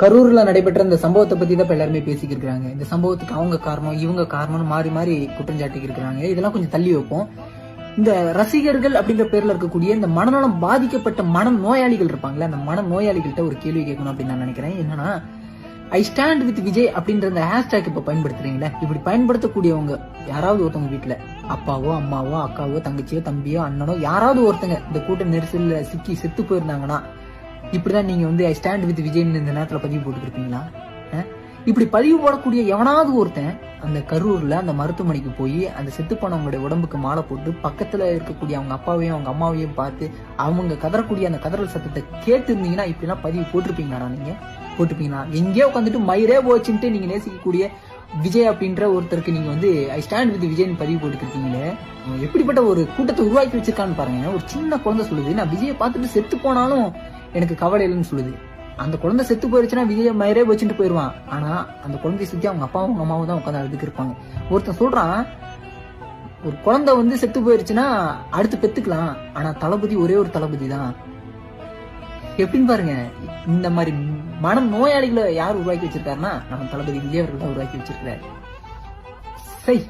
கரூர்ல நடைபெற்ற இந்த சம்பவத்தை பத்தி தான் இப்ப எல்லாருமே பேசிக்கிட்டு இருக்காங்க இந்த சம்பவத்துக்கு அவங்க காரணம் இவங்க காரணம்னு மாறி மாறி குற்றஞ்சாட்டிக்கு இருக்கிறாங்க இருக்காங்க இதெல்லாம் கொஞ்சம் தள்ளி வைப்போம். இந்த ரசிகர்கள் அப்படின்ற பேர்ல இருக்கக்கூடிய இந்த மனநலம் பாதிக்கப்பட்ட மன நோயாளிகள் இருப்பாங்களே அந்த மன நோயாளிகள்கிட்ட ஒரு கேள்வி கேட்கணும் அப்படின்னு நான் நினைக்கிறேன். என்னன்னா ஐ ஸ்டாண்ட் வித் விஜய் அப்படின்ற அந்த ஹேஷ்டேக் இப்ப பயன்படுத்துறீங்களே இப்படி பயன்படுத்தக்கூடியவங்க யாராவது ஒருத்தவங்க வீட்டுல அப்பாவோ அம்மாவோ அக்காவோ தங்கச்சியோ தம்பியோ அண்ணனோ யாராவது ஒருத்தங்க இந்த கூட்ட நெரிசல்ல சிக்கி செத்து போயிருந்தாங்கன்னா இப்படி தான் நீங்கள் வந்து ஐ ஸ்டாண்ட் வித் விஜய்னு இந்த நேரத்தில் பதிவு போட்டுருப்பீங்களா இப்படி பதிவு போடக்கூடிய எவனாவது ஒருத்தன் அந்த கரூரில் அந்த மருத்துவமனைக்கு போய் அந்த செத்துப்போனவங்களுடைய உடம்புக்கு மாலை போட்டு பக்கத்தில் இருக்கக்கூடிய அவங்க அப்பாவையும் அவங்க அம்மாவையும் பார்த்து அவங்க கதறக்கூடிய அந்த கதறல் சத்தத்தை கேட்டு இருந்தீங்கன்னா இப்படிலாம் பதிவு போட்டிருப்பீங்களா நீங்கள் போட்டிருப்பீங்களா? எங்கேயோ உட்காந்துட்டு மயிரே போச்சுன்ட்டு நீங்கள் நேசிக்கக்கூடிய விஜய் அப்படின்ற ஒருத்தருக்கு நீங்க வந்து ஐ ஸ்டாண்ட் வித் விஜய்னு பதிவு போட்டுக்கிட்டீங்களே எப்படிப்பட்ட ஒரு கூட்டத்தை உருவாக்கி வச்சிருக்கான்னு பாருங்க. ஒரு சின்ன குழந்தை சொல்லுது நான் விஜயை பார்த்துட்டு செத்து போனாலும் எனக்கு கவலை இல்லைன்னு சொல்லுது. அந்த குழந்தை செத்து போயிருச்சுன்னா விஜய மயிரே வச்சுட்டு போயிருவான். ஆனா அந்த குழந்தைய சுத்தி அவங்க அப்பாவும் அவங்க அம்மாவும் தான் உட்காந்து அழுதுக்கு இருப்பாங்க. ஒருத்தன் சொல்றான் ஒரு குழந்தை வந்து செத்து போயிருச்சுன்னா அடுத்து பெத்துக்கலாம். ஆனா தளபதி ஒரே ஒரு தளபதி தான். எப்படின்னு பாருங்க இந்த மாதிரி மன நோயாளிகளை யார் உருவாக்கி வச்சிருக்காருன்னா நம்ம தளபதி விஜய் அவர்கள் தான் உருவாக்கி வச்சிருக்காரு சரி